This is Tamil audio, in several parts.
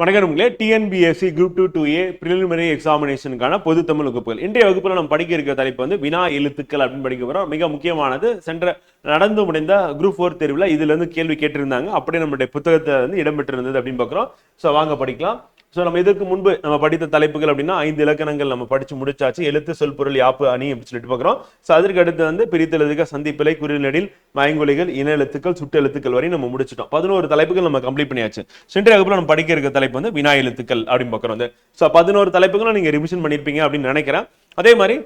வணக்கங்களே TNPSC group two two A preliminary எக்ஸாமினேஷனுக்கான பொது தமிழ் வகுப்புகள். இன்றைய வகுப்பில் நம்ம படிக்க இருக்கிற தலைப்பு வந்து வினா எழுத்துக்கள் அப்படின்னு படிக்க போகிறோம் மிக முக்கியமானது. சென்ற நடந்து முடிந்த குரூப் ஃபோர் தேர்வில் இதுலேருந்து கேள்வி கேட்டிருந்தாங்க. அப்படியே நம்மளுடைய புத்தகத்தை வந்து இடம்பெற்றிருந்தது அப்படின்னு பார்க்குறோம். ஸோ வாங்க படிக்கலாம். ஸோ நம்ம இதற்கு முன்பு நம்ம படித்த தலைப்புகள் அப்படின்னா ஐந்து இலக்கணங்கள் நம்ம படிச்சு முடிச்சாச்சு. எழுத்து சொல் பொருள் யாப்பு அணி அப்படின்னு சொல்லிட்டு பார்க்குறோம். ஸோ அதற்கு அடுத்து வந்து பிரித்தெழுதுக சந்திப்பிலை குறிநடில் மயங்கொலிகள் இன எழுத்துக்கள் சுட்டு எழுத்துக்கள் வரை நம்ம முடிச்சிட்டோம். பதினோரு தலைப்புகள் நம்ம கம்ப்ளீட் பண்ணியாச்சு. சென்ற வகுப்பில் நம்ம படிக்க இருக்க தலைப்பு வந்து வினா எழுத்துக்கள் அப்படின்னு பார்க்குறோம். வந்து ஸோ பதினோரு தலைப்புகளும் நீங்கள் ரிவிஷன் பண்ணியிருப்பீங்க அப்படின்னு நினைக்கிறேன். அதே மாதிரி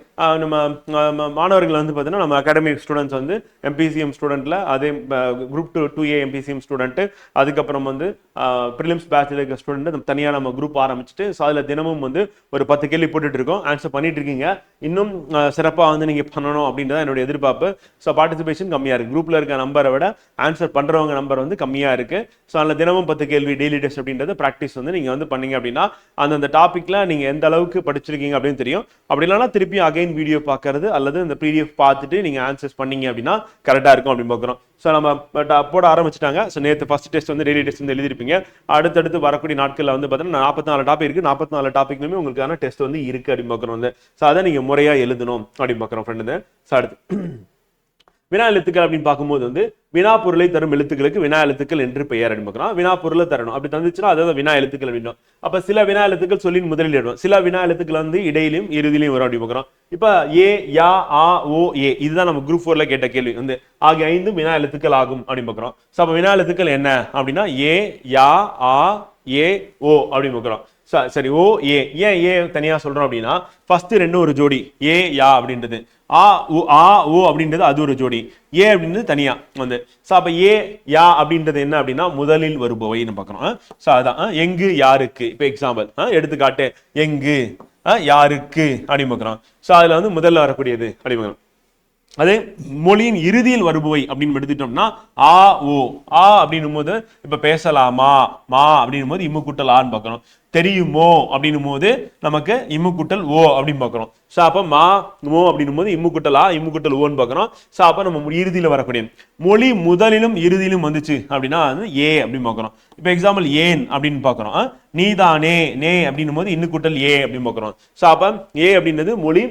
நம்ம மாணவர்கள் வந்து பார்த்தீங்கன்னா நம்ம அகாடமிக் ஸ்டூடெண்ட்ஸ் வந்து எம்பிசிஎம் ஸ்டூடெண்ட்டில் அதே group two two A MBCM student அதுக்கப்புறம் வந்து ப்ரிலிம்ஸ் பேட்சில் இருக்க ஸ்டூடெண்ட் தனியாக நம்ம குரூப் ஆரம்பிச்சுட்டு ஸோ அதில் தினமும் வந்து ஒரு பத்து கேள்வி போட்டுட்டு இருக்கோம். ஆன்சர் பண்ணிட்டு இருக்கீங்க. இன்னும் சிறப்பாக வந்து நீங்கள் பண்ணணும் அப்படின்றத என்னுடைய எதிர்பார்ப்பு. ஸோ பார்ட்டிசிபேஷன் கம்மியாக இருக்குது குரூப்பில் இருக்க நம்பரை விட ஆன்சர் பண்ணுறவங்க நம்பர் வந்து கம்மியாக இருக்குது ஸோ அதில் தினமும் பத்து கேள்வி டெய்லி டெஸ்ட் அப்படின்றத ப்ராக்டிஸ் வந்து நீங்கள் வந்து பண்ணீங்க அப்படின்னா அந்தந்த டாப்பிக்கில் நீங்கள் எந்த அளவுக்கு படிச்சிருக்கீங்க அப்படின்னு தெரியும். அப்படி இல்லைன்னா திருப்பி அகைன் வீடியோ பார்க்கறது அல்லது இந்த பிடிஎஃப் பார்த்துட்டு நீங்கள் ஆன்சர்ஸ் பண்ணீங்க அப்படின்னா கரெக்டாக இருக்கும் அப்படின்னு பார்க்குறோம். ஸோ நம்ம பட் uh, போட ஆரம்பிச்சிட்டாங்க. ஸோ நேற்று ஃபர்ஸ்ட் டெஸ்ட் வந்து டெய்லி டெஸ்ட் வந்து எழுதிருப்பீங்க அடுத்தடுத்து வரக்கூடிய நாட்களில் வந்து பார்த்தீங்கன்னா நாற்பத்தி நாலு டாபிக் இருக்குது நாற்பத்தி நாலு டாப்பிக்லுமே உங்களுக்கான டெஸ்ட் வந்து இருக்குது அப்படின்னு பார்க்குறோம் வந்து. ஸோ அதை நீங்கள் முறையாக எழுதணும் அப்படின்னு பார்க்குறோம் ஃப்ரெண்டு ஸோ அடுத்து. வினா எழுத்துக்கள் அப்படின்னு பார்க்கும்போது வந்து வினா பொருளை தரும் எழுத்துக்களுக்கு வினா எழுத்துக்கள் என்று பெயர் அப்படின்னு பார்க்குறோம். வினா பொருளை தரணும். அப்படி தந்துச்சுன்னா அதாவது வினா எழுத்துக்கள் அப்படின்னும். அப்ப சில வினா எழுத்துக்கள் சொல்லின் முதலில் இடணும் சில வினா எழுத்துக்கள் வந்து இடையிலும் இறுதியிலையும் வரும் அப்படின்னு பார்க்குறோம். இப்ப ஏ யா ஆ ஓ ஏ இதுதான் நம்ம குரூப் ஃபோர்ல கேட்ட கேள்வி. வந்து ஆகிய ஐந்து வினா எழுத்துக்கள் ஆகும் அப்படின்னு பார்க்குறோம். ஸோ அப்போ வினா எழுத்துக்கள் என்ன அப்படின்னா ஏ யா ஆ ஏ ஓ அப்படின்னு பார்க்குறோம். ச- சரி ஓ ஏ. ஏன் ஏ தனியாக சொல்கிறோம் அப்படின்னா ஃபர்ஸ்ட் ரெண்டு ஒரு ஜோடி. ஏ யா அப்படின்றது. ஆ உ ஆ ஓ அப்படின்றது அது ஒரு ஜோடி. ஏ அப்படின்றது தனியா வந்து. ஸோ அப்ப ஏ யா அப்படின்றது என்ன அப்படின்னா முதலில் வருபவைன்னு பார்க்குறோம் ஸோ அதான். எங்கு யாருக்கு. இப்போ எக்ஸாம்பிள் எடுத்துக்காட்டு. எங்கு யாருக்கு அப்படின்னு பார்க்குறோம் ஸோ அதுல வந்து முதல்ல வரக்கூடியது அப்படி பார்க்குறோம் அதே மொழியின் இறுதியில் வருபவை அப்படின்னு எடுத்துட்டோம்னா ஆ ஓ ஆ அப்படின்னும் போது இப்ப பேசலாமா மா அப்படின்னும் போது இம்மு கூட்டலான்னு ஆன்னு தெரியுமோ அப்படின்னும் போது நமக்கு இம்மு ஓ அப்படின்னு பார்க்குறோம். ஸோ அப்போ மா மோ அப்படின்னும் போது இம்மு ஆ இம்மு ஓன்னு பார்க்குறோம். ஸோ அப்போ நம்ம இறுதியில் வரக்கூடிய மொழி முதலிலும் இறுதியிலும் வந்துச்சு அப்படின்னா வந்து ஏ அப்படின்னு பார்க்குறோம். இப்போ எக்ஸாம்பிள் ஏன் அப்படின்னு பார்க்குறோம். நீதானே நே அப்படின்னும் போது இன்னு கூட்டல் ஏ அப்படின்னு பார்க்குறோம். ஸோ அப்போ ஏ அப்படின்றது மொழி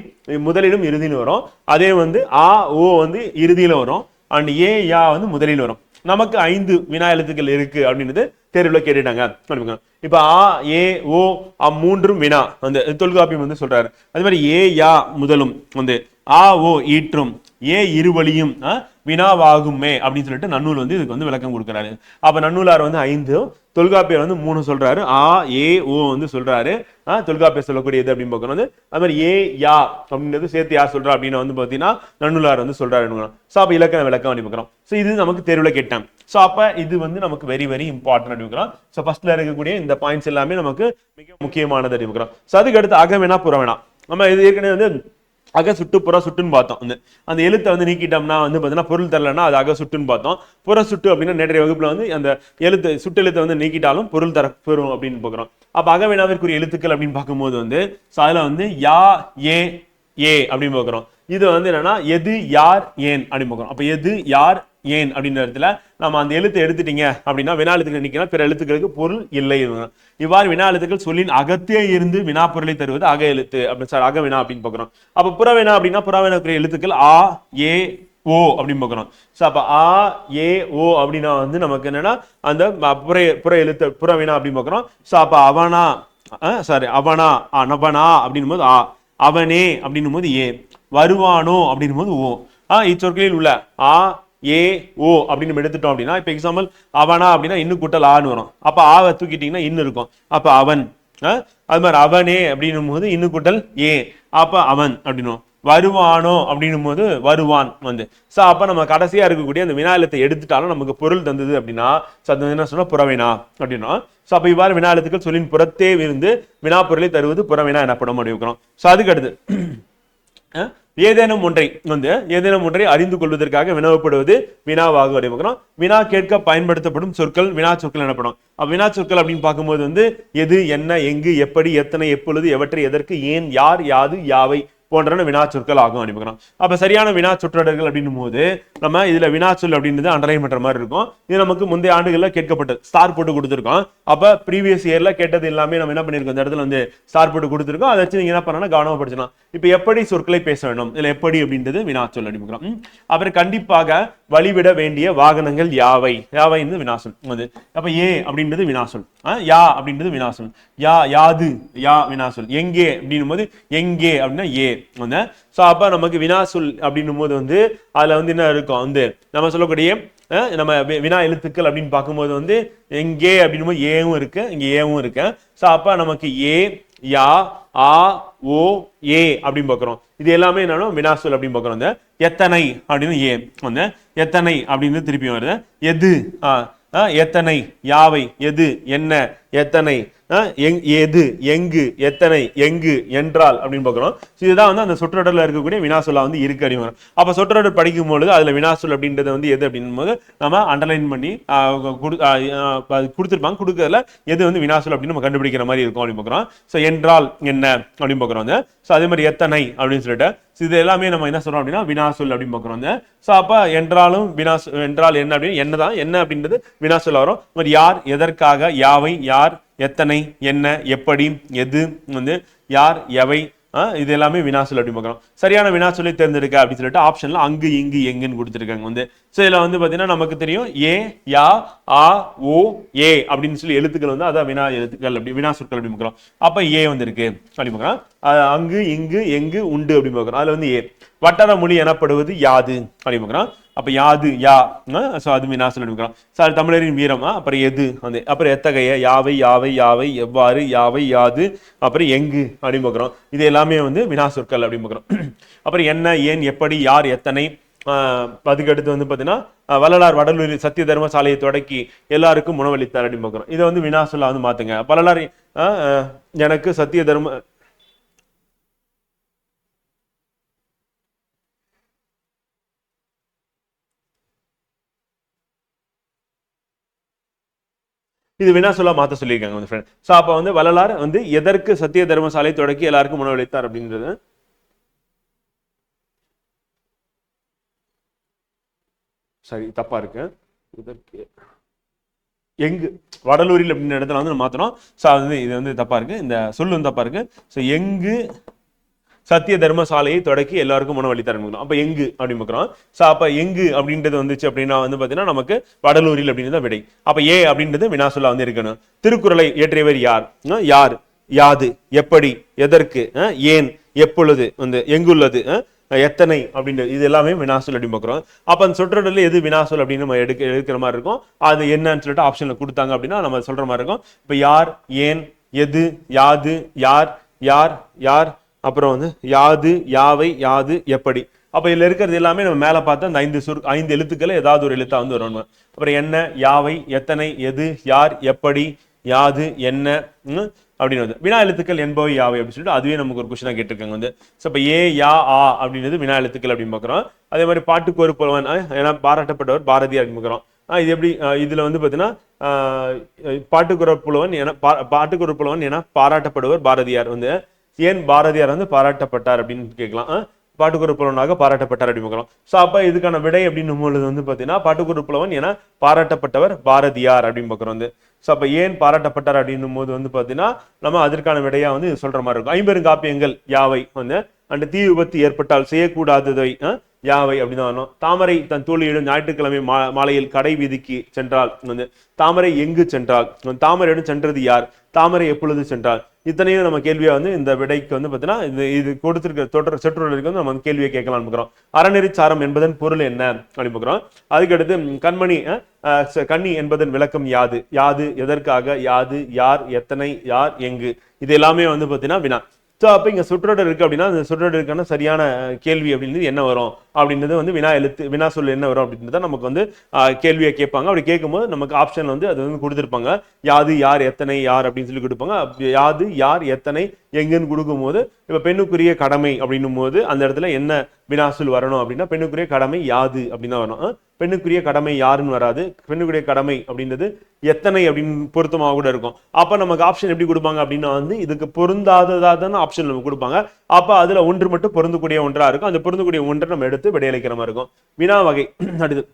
முதலிலும் இறுதியிலும் வரும். அதே வந்து ஆ ஓ வந்து இறுதியில் வரும். அண்ட் ஏ யா வந்து முதலில் வரும். நமக்கு ஐந்து வினா எழுத்துக்கள் இருக்குது அப்படின்றது தேர்வில் கேட்டுட்டாங்க. இப்போ ஆ ஏ ஓ அ மூன்றும் வினா. அந்த தொல்காப்பியம் வந்து சொல்றாரு. அதே மாதிரி ஏ யா முதலும் வந்து ஆ ஓ ஈற்றும். ஏ இருவழியும் ஆ, வினாவாகுமே அப்படின்னு சொல்லிட்டு நன்னூல் வந்து இதுக்கு வந்து விளக்கம் கொடுக்குறாரு. அப்ப நன்னூலார் வந்து ஐந்து தொல்காப்பியர் வந்து மூணு சொல்றாரு. ஆ ஏ ஓ வந்து சொல்றாரு. தொல்காப்பியர் சொல்லக்கூடியது அப்படின்னு பார்க்கணும். வந்து அது மாதிரி ஏ யா அப்படின்றது சேர்த்து யார் சொல்றா அப்படின்னு வந்து பார்த்தீங்கன்னா நன்னூலார் வந்து சொல்றாரு ஸோ அப்போ இலக்கண விளக்கம் அப்படி பார்க்குறோம். ஸோ இது நமக்கு தெருவில் கேட்டேன் ஸோ அப்போ இது வந்து நமக்கு வெரி வெரி இம்பார்ட்டன்ட் அப்படிங்கிறோம் ஸோ ஃபர்ஸ்ட்ல இருக்கக்கூடிய இந்த பாயிண்ட்ஸ் எல்லாமே நமக்கு மிக முக்கியமானது அப்படிங்கிறோம் ஸோ அதுக்கு அடுத்து அகவேணா புறவேனா நம்ம இது ஏற்கனவே வந்து அக சுட்டு புற சுட்டுன்னு பார்த்தோம். அந்த அந்த எழுத்தை வந்து நீக்கிட்டோம்னா வந்து பார்த்தீங்கன்னா பொருள் தரலன்னா அது அக சுட்டுன்னு பார்த்தோம். புற சுட்டு அப்படின்னா நேற்றைய வகுப்பில் வந்து அந்த எழுத்து சுட்டு எழுத்தை வந்து நீக்கிட்டாலும் பொருள் தர பெறும் அப்படின்னு பார்க்குறோம். அப்போ அகவினாவிற்குரிய எழுத்துக்கள் அப்படின்னு பார்க்கும்போது வந்து ஸோ அதில் வந்து யா ஏ ஏ அப்படின்னு பார்க்குறோம். இது வந்து என்னன்னா எது யார் ஏன் அப்படின்னு பார்க்குறோம். அப்போ எது யார் ஏன் அப்படின்ற இடத்துல நம்ம அந்த எழுத்தை எடுத்துட்டீங்க அப்படின்னா வினா எழுத்துக்கள் நிற்கலாம் பிற எழுத்துக்களுக்கு பொருள் இல்லை இவ்வாறு வினா எழுத்துக்கள் சொல்லின் அகத்தே இருந்து வினா பொருளை தருவது அக எழுத்து அப்படின்னு சார் அக வினா அப்படின்னு பார்க்குறோம். அப்போ புறவினா அப்படின்னா புறவினாக்குரிய எழுத்துக்கள் ஆ ஏ ஓ அப்படின்னு பார்க்குறோம். ஸோ அப்போ ஆ ஏ ஓ அப்படின்னா வந்து நமக்கு என்னன்னா அந்த புற புற எழுத்து புறவினா அப்படின்னு பார்க்குறோம். ஸோ அப்போ அவனா சாரி அவனா நபனா அப்படின்னும் போது ஆ அவனே அப்படின்னும் போது ஏ வருவானோ அப்படின்னும் போது ஓ. ஆ இச்சொற்களில் உள்ள ஆ ஏ ஓ அப்படின்னு நம்ம எடுத்துட்டோம் அப்படின்னா இப்போ எக்ஸாம்பிள் அவனா அப்படின்னா இன்னும் கூட்டல் ஆன்னு வரும். அப்போ ஆவை தூக்கிட்டீங்கன்னா இன்னும் இருக்கும். அப்போ அவன் ஆ? அது மாதிரி அவனே அப்படின்னும் போது இன்னும் கூட்டல் ஏ. அப்போ அவன் அப்படின்னும் வருவானோ அப்படின்னும் போது வருவான் வந்து. ஸோ அப்போ நம்ம கடைசியாக இருக்கக்கூடிய அந்த வினாயலத்தை எடுத்துட்டாலும் நமக்கு பொருள் தந்தது அப்படின்னா ஸோ அது என்ன சொன்னால் புறவினா அப்படின்னா ஸோ அப்போ இவ்வாறு வினாயலத்துக்கள் சொல்லின் புறத்தே இருந்து வினா பொருளை தருவது புறவினா எனப்படும் அப்படி இருக்கிறோம் ஸோ அதுக்கு அடுத்து ஏதேனும் ஒன்றை வந்து ஏதேனும் ஒன்றை அறிந்து கொள்வதற்காக வினவப்படுவது வினாவாகும் அப்படி வினா கேட்க பயன்படுத்தப்படும் சொற்கள் வினா சொற்கள் எனப்படும். வினா சொற்கள் அப்படின்னு பார்க்கும்போது வந்து எது என்ன எங்கு எப்படி எத்தனை எப்பொழுது எவற்றை எதற்கு ஏன் யார் யாது யாவை போன்ற வினாச்சொற்கள் ஆகும் அப்படின்னு அப்போ அப்ப சரியான வினா சொற்றொடர்கள் அப்படின்னும் போது நம்ம இதுல வினாச்சொல் அப்படின்றது அண்டர்லைன் பண்ற மாதிரி இருக்கும். இது நமக்கு முந்தைய ஆண்டுகள்ல கேட்கப்பட்டது. ஸ்டார் போட்டு கொடுத்துருக்கோம். அப்ப ப்ரீவியஸ் இயர்ல கேட்டது எல்லாமே நம்ம என்ன பண்ணிருக்கோம் இந்த இடத்துல வந்து ஸ்டார் போட்டு கொடுத்துருக்கோம். அதை வச்சு நீங்க என்ன பண்ணணும் கவனமா படிச்சலாம் இப்ப எப்படி சொற்களை பேச வேண்டும்? இல்லை எப்படி அப்படின்றது வினா அப்படின்னு பார்க்குறோம் அவர் அப்புறம் கண்டிப்பாக வழிவிட வேண்டிய வாகனங்கள் யாவை? யாவை வந்து வினாசொல் அது. அப்ப ஏ அப்படின்றது வினாசொல் ஆ, யா அப்படின்றது வினாசொல் யா யாது. யா வினாசொல் எங்கே அப்படின்னும் போது எங்கே அப்படின்னா ஏ. வந்து ஸோ அப்ப நமக்கு வினாசொல் அப்படின்னும் போது வந்து அதுல வந்து என்ன இருக்கும்? வந்து நம்ம சொல்லக்கூடிய நம்ம வினா எழுத்துக்கள் அப்படின்னு பார்க்கும்போது வந்து எங்கே அப்படின்னும் போது ஏவும் இருக்கு இங்க ஏவும் இருக்கு. ஸோ அப்ப நமக்கு ஏ யா ஆ ஓ ஏ அப்படின்னு பார்க்குறோம். இது எல்லாமே என்னன்னா வினாசொல் அப்படின்னு பார்க்குறோம். இந்த எத்தனை அப்படின்னு ஏ. அந்த எத்தனை அப்படின்னு திருப்பி வருது. எது? ஆ ஆ, எத்தனை? யாவை? எது? என்ன? எத்தனை எங் எது எங்கு எத்தனை எங்கு என்றால் அப்படின்னு பார்க்குறோம் இதுதான் வந்து அந்த சொற்றொடரில் இருக்கக்கூடிய வினாசொல்லா வந்து இருக்கு அப்படின்னு அப்போ அப்ப சொற்றொடர் படிக்கும் பொழுது அதில் வினாசொல் அப்படின்றது வந்து எது அப்படின்னும் போது நம்ம அண்டர்லைன் பண்ணி கொடுத்துருப்பாங்க. கொடுக்கறதுல எது வந்து வினாசொல் அப்படின்னு நம்ம கண்டுபிடிக்கிற மாதிரி இருக்கும் அப்படின்னு பார்க்குறோம். ஸோ என்றால் என்ன அப்படின்னு பார்க்குறோம் வந்து. ஸோ அதே மாதிரி எத்தனை அப்படின்னு சொல்லிட்டு. ஸோ இது எல்லாமே நம்ம என்ன சொல்றோம் அப்படின்னா வினாசொல் அப்படின்னு பார்க்குறோம் வந்து. ஸோ அப்போ என்றாலும் வினாசு என்றால் என்ன அப்படின்னு என்னதான் என்ன அப்படின்றது வினாசொல் வரும். மாதிரி யார் எதற்காக யாவை யார் எத்தனை என்ன எப்படி எது வந்து யார் எவை இது எல்லாமே வினாசொல் அப்படின்னு பார்க்கலாம் சரியான வினாசொல்லை தேர்ந்தெடுக்க அப்படின்னு சொல்லிட்டு ஆப்ஷன்ல அங்கு இங்கு எங்குன்னு கொடுத்துருக்காங்க வந்து. ஸோ இதில் வந்து பாத்தீங்கன்னா நமக்கு தெரியும் ஏ யா ஆ ஓ ஏ அப்படின்னு சொல்லி எழுத்துக்கள் வந்து அதான் வினா எழுத்துக்கள் அப்படி வினா சொற்கள் அப்படின்னு பார்க்குறோம் அப்போ ஏ வந்து இருக்கு அப்படின்னு பார்க்குறோம் அங்கு இங்கு எங்கு உண்டு அப்படின்னு பார்க்குறோம் அதுல வந்து ஏ. வட்டார மொழி எனப்படுவது யாது அப்படின்னு பார்க்குறோம் அப்ப யாது யா ஸோ அது வினாசொல் எடுக்கிறோம் சார் தமிழரின் வீரமா அப்புறம் எது வந்து அப்புறம் எத்தகைய யாவை யாவை யாவை எவ்வாறு யாவை யாது அப்புறம் எங்கு அப்படின்னு பார்க்குறோம். இது எல்லாமே வந்து வினா சொற்கள் அப்படின்னு பார்க்குறோம். அப்புறம் என்ன ஏன் எப்படி யார் எத்தனை ஆஹ் அதுக்கு அடுத்து வந்து பார்த்தீங்கன்னா வள்ளலார் வடலூர் சத்திய தர்ம சாலையை தொடக்கி எல்லாருக்கும் உணவளித்தார் அப்படின்னு பார்க்குறோம். இதை வந்து வினாசொல்லா வந்து மாத்துங்க. வள்ளலார் எனக்கு சத்திய தர்ம இது வினா சொல்ல மாத்த சொல்லியிருக்காங்க வந்து ஃப்ரெண்ட் ஸோ அப்போ வந்து வள்ளலார் வந்து எதற்கு சத்திய தர்மசாலை தொடக்கி எல்லாருக்கும் உணவளித்தார் அப்படின்றது? சரி தப்பா இருக்கு. இதற்கு எங்கு? வடலூரில் அப்படின்ற இடத்துல வந்து நம்ம மாத்தணும். ஸோ அது வந்து இது வந்து தப்பா இருக்கு. இந்த சொல்லு வந்து தப்பா இருக்கு. ஸோ எங்கு சத்திய தர்மசாலையை தொடக்கி எல்லாருக்கும் உணவளித்தார் அப்போ எங்கு அப்படின்னு பார்க்குறோம். ஸோ அப்போ எங்கு அப்படின்றது வந்துச்சு அப்படின்னா வந்து பார்த்தீங்கன்னா நமக்கு வடலூரில் அப்படின்னு தான் விடை. அப்போ ஏ அப்படின்றது வினாசொல்லா வந்து இருக்கணும். திருக்குறளை இயற்றியவர் யார்? யார்? யாது. எப்படி? எதற்கு? ஏன்? எப்பொழுது? வந்து எங்குள்ளது? எத்தனை? அப்படின்றது இது எல்லாமே வினாசொல் அப்படின்னு பார்க்குறோம். அப்போ அந்த சொற்றொடர்ல எது வினாசொல் அப்படின்னு நம்ம எடுக்க எடுக்கிற மாதிரி இருக்கும். அது என்னன்னு சொல்லிட்டு ஆப்ஷனில் கொடுத்தாங்க அப்படின்னா நம்ம சொல்ற மாதிரி இருக்கும். இப்போ யார்? ஏன்? எது? யாது? யார்? யார்? யார்? அப்புறம் வந்து யாது யாவை யாது எப்படி? அப்போ இதில் இருக்கிறது எல்லாமே நம்ம மேலே பார்த்தா அந்த ஐந்து சுரு ஐந்து எழுத்துக்களை ஏதாவது ஒரு எழுத்தா வந்து வரணும் அப்புறம் என்ன யாவை எத்தனை எது யார் எப்படி யாது என்ன அப்படின்னு வந்து வினா எழுத்துக்கள் என்பவை யாவை அப்படின்னு சொல்லிட்டு அதுவே நமக்கு ஒரு கொஸ்டினாக கேட்டிருக்காங்க வந்து. ஸோ இப்போ ஏ யா ஆ அப்படின்றது வினா எழுத்துக்கள் அப்படின்னு பார்க்குறோம். அதே மாதிரி பாட்டுக்கு ஒரு புலவன் ஏன்னா பாராட்டப்பட்டவர் பாரதியார் அப்படின்னு பார்க்குறோம். இது எப்படி இதில் வந்து பார்த்தீங்கன்னா பாட்டுக்குற புலவன் என பா- பாட்டுக்குற புலவன் என பாராட்டப்படுவர் பாரதியார் வந்து. ஏன் பாரதியார் வந்து பாராட்டப்பட்டார் அப்படின்னு கேட்கலாம். பாட்டுக்குரு புலவனாக பாராட்டப்பட்டார் அப்படின்னு பார்க்கலாம். ஸோ அப்போ இதுக்கான விடை அப்படின்னு பொழுது வந்து பார்த்தீங்கன்னா பாட்டுக்குரு புலவன் ஏன்னா பாராட்டப்பட்டவர் பாரதியார் அப்படின்னு பார்க்குறோம் வந்து. ஸோ அப்போ ஏன் பாராட்டப்பட்டார் அப்படின்னும் போது வந்து பார்த்தீங்கன்னா நம்ம அதற்கான விடையாக வந்து சொல்கிற மாதிரி இருக்கும். ஐம்பெருங்காப்பியங்கள் யாவை? வந்து அந்த தீ விபத்து ஏற்பட்டால் செய்யக்கூடாததை யாவை அப்படின்னு வரணும் தாமரை தன் தோழியிடம் ஞாயிற்றுக்கிழமை மா மாலையில் கடை வீதிக்கு சென்றால் வந்து தாமரை எங்கு சென்றால்? தாமரையிடம் சென்றது யார்? தாமரை எப்பொழுது சென்றால்? இத்தனையும் நம்ம கேள்வியா வந்து இந்த விடைக்கு வந்து பார்த்தீங்கன்னா இது இது கொடுத்துருக்க தொடர் சொற்றொடருக்கு வந்து நம்ம வந்து கேள்வியை கேட்கலாம்னு பார்க்குறோம் அறநெறி சாரம் என்பதன் பொருள் என்ன அப்படின்னு பார்க்குறோம். அதுக்கடுத்து கண்மணி ச- கண்ணி என்பதன் விளக்கம் யாது? யாது எதற்காக? யாது யார்? எத்தனை? யார்? எங்கு? இது எல்லாமே வந்து பார்த்தீங்கன்னா வினா. ஸோ அப்போ இங்கே சொற்றொடர் இருக்குது அப்படின்னா அந்த சொற்றொடருக்கான சரியான கேள்வி அப்படின்னு என்ன வரும்? அப்படின்றது வந்து வினா எழுத்து வினா சொல் என்ன வரும் அப்படின்றத நமக்கு வந்து கேள்வியை கேட்பாங்க. அப்படி கேட்கும்போது நமக்கு ஆப்ஷன் வந்து அது வந்து கொடுத்துருப்பாங்க. யாது யார் எத்தனை யார் அப்படின்னு சொல்லி கொடுப்பாங்க. யாது யார் எத்தனை எங்கன்னு கொடுக்கும்போது இப்போ பெண்ணுக்குரிய கடமை அப்படின்னும் போது அந்த இடத்துல என்ன வினாசொல் வரணும் அப்படின்னா பெண்ணுக்குரிய கடமை யாது அப்படின்னு தான் வரணும். பெண்ணுக்குரிய கடமை யாருன்னு வராது. பெண்ணுக்குரிய கடமை அப்படின்றது எத்தனை அப்படின்னு பொருத்தமாக கூட இருக்கும். அப்போ நமக்கு ஆப்ஷன் எப்படி கொடுப்பாங்க அப்படின்னா வந்து இதுக்கு பொருந்தாததா தானே ஆப்ஷன் நமக்கு கொடுப்பாங்க. அப்போ அதில் ஒன்று மட்டும் பொருந்தக்கூடிய ஒன்றாக இருக்கும். அந்த பொருந்தக்கூடிய ஒன்றை நம்ம எடுத்து விடையளிக்கிற மாதிரி இருக்கும். வினா வகை அடுத்து